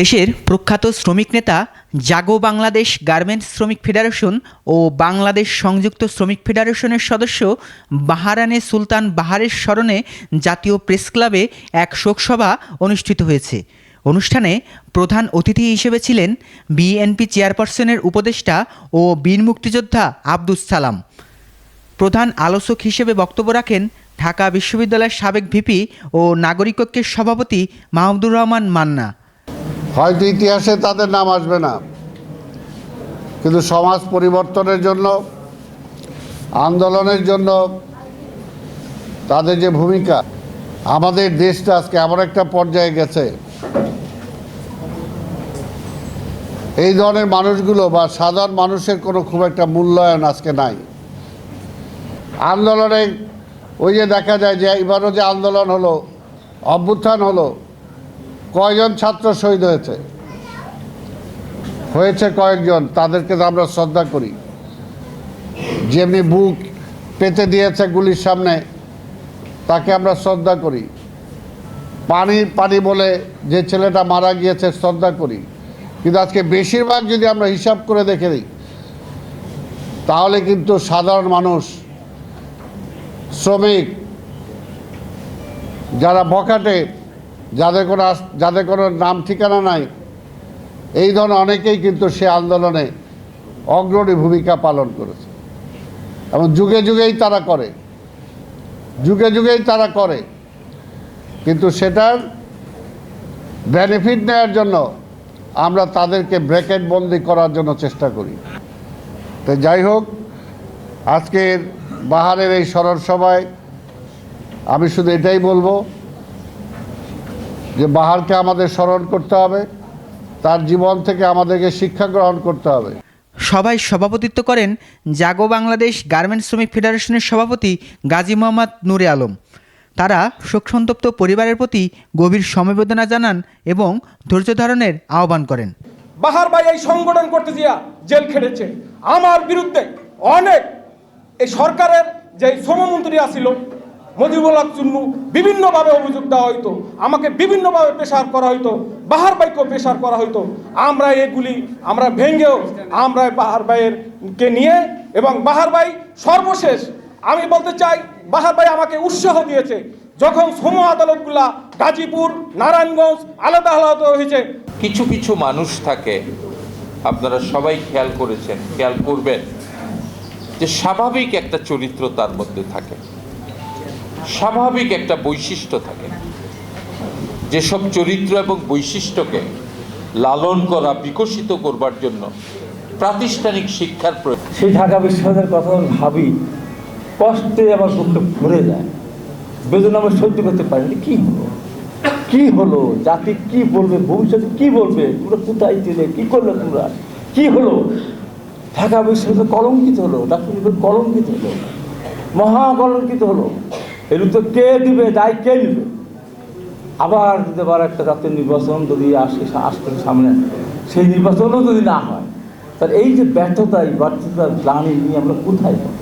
দেশের প্রখ্যাত শ্রমিক নেতা জাগো বাংলাদেশ গার্মেন্টস শ্রমিক ফেডারেশন ও বাংলাদেশ সংযুক্ত শ্রমিক ফেডারেশনের সদস্য বাহারানে সুলতান বাহারের স্মরণে জাতীয় প্রেস ক্লাবে এক শোকসভা অনুষ্ঠিত হয়েছে। অনুষ্ঠানে প্রধান অতিথি হিসেবে ছিলেন বিএনপি চেয়ারপারসনের উপদেষ্টা ও বীর মুক্তিযোদ্ধা আব্দুস সালাম। প্রধান আলোচক হিসেবে বক্তব্য রাখেন ঢাকা বিশ্ববিদ্যালয়ের সাবেক ভিপি ও নাগরিক ঐক্যের সভাপতি মাহমুদুর রহমান মান্না। হয়তো ইতিহাসে তাদের নাম আসবে না। কিন্তু সমাজ পরিবর্তনের জন্য, আন্দোলনের জন্য তাদের যে ভূমিকা, আমাদের দেশটা আজকে এমন একটা পর্যায়ে গেছে। এই ধরনের মানুষগুলো বা সাধারণ মানুষের কোনো খুব একটা মূল্যায়ন আজকে নাই। আন্দোলনে ওই যে দেখা যায় যে, এবারও যে আন্দোলন হলো, অভ্যুত্থান হলো কয়জন ছাত্র শহীদ হয়েছে? হয়েছে কয়েকজন, তাদেরকে তো আমরা শ্রদ্ধা করি। যেমনি বুক পেতে দিয়েছে গুলির সামনে, তাকে আমরা শ্রদ্ধা করি। পানি পানি বলে যে ছেলেটা মারা গিয়েছে শ্রদ্ধা করি। কিন্তু আজকে বেশিরভাগ যদি আমরা হিসাব করে দেখে দিই তাহলে কিন্তু সাধারণ মানুষ, শ্রমিক, যারা বখাটে যাদের কোনো যাদের কোনো নাম ঠিকানা নাই, এই ধরনের অনেকেই কিন্তু সে আন্দোলনে অগ্রণী ভূমিকা পালন করেছে। এবং যুগে যুগেই তারা করে। যুগে যুগেই তারা করে। কিন্তু সেটার বেনিফিট নেওয়ার জন্য আমরা তাদেরকে ব্র্যাকেট বন্দি করার জন্য চেষ্টা করি। তো যাই হোক, আজকের বাহারের এই স্মরণ সভায় আমি শুধু এটাই বলব যে বাহারকে আমাদের স্মরণ করতে হবে তার জীবন থেকে আমাদেরকে শিক্ষা গ্রহণ করতে হবে। সভায় সভাপতিত্ব করেন জাগো বাংলাদেশ গার্মেন্টস শ্রমিক ফেডারেশনের সভাপতি গাজী মোহাম্মদ নূরে আলম। তারা শোকসন্তপ্ত পরিবারের প্রতি গভীর সমবেদনা জানান এবং ধৈর্য ধারণের আহ্বান করেন। বাহার ভাই এই সংগঠন করতে গিয়া জেল খেটেছে। আমার বিরুদ্ধে অনেক এই সরকারের যে শ্রমমন্ত্রী আসিল মজিবুল হক চুন্নু বিভিন্নভাবে অভিযোগ দেওয়া হইতো, আমাকে বিভিন্নভাবে প্রেশার করা হইতো, বাহার ভাইকেও প্রেশার করা হইতো। আমরা এগুলি, আমরা ভেঙ্গেও, আমরা বাহার ভাইয়ের কে নিয়ে এবং বাহার ভাই সর্বশেষ, আমি বলতে চাই, বাহার ভাই আমাকে উৎসাহ দিয়েছে, যখন শ্রম আদালতগুলা গাজীপুর, নারায়ণগঞ্জ আলাদা আলাদা হয়েছে। কিছু কিছু মানুষ থাকে, আপনারা সবাই খেয়াল করেছেন, খেয়াল করবেন, যে স্বাভাবিক একটা চরিত্র তার মধ্যে থাকে। স্বাভাবিক একটা বৈশিষ্ট্য থাকে। যেসব চরিত্র এবং বৈশিষ্ট্যকে লালন করা, বিকশিত করবার জন্য প্রাতিষ্ঠানিক শিক্ষার প্রয়োজন সেই ঢাকা বিশ্ববিদ্যালয়ের কথা ভাবি, কষ্টে আমার বুকটা ভরে যায়। বেদনা আমরা সহ্য করতে পারি না, কি হলো? কি হলো? জাতি কি বলবে? ভবিষ্যতে কি বলবে? তোমরা কোথায় দিলে কি করল তোমরা? কি হলো? ঢাকা বিশ্ববিদ্যালয় কলঙ্কিত হলো ডাক্তার কলঙ্কিত হলো। মহা কলঙ্কিত হলো। এগুলো তো কে দিবে দায় কে নিবে আবার যদি আবার একটা জাতীয় নির্বাচন যদি আসে, আসতে সামনে, সেই নির্বাচনও যদি না হয়, তাহলে এই যে ব্যর্থতা, এই ব্যর্থতার গ্লানি নিয়ে আমরা কোথায় পাবো?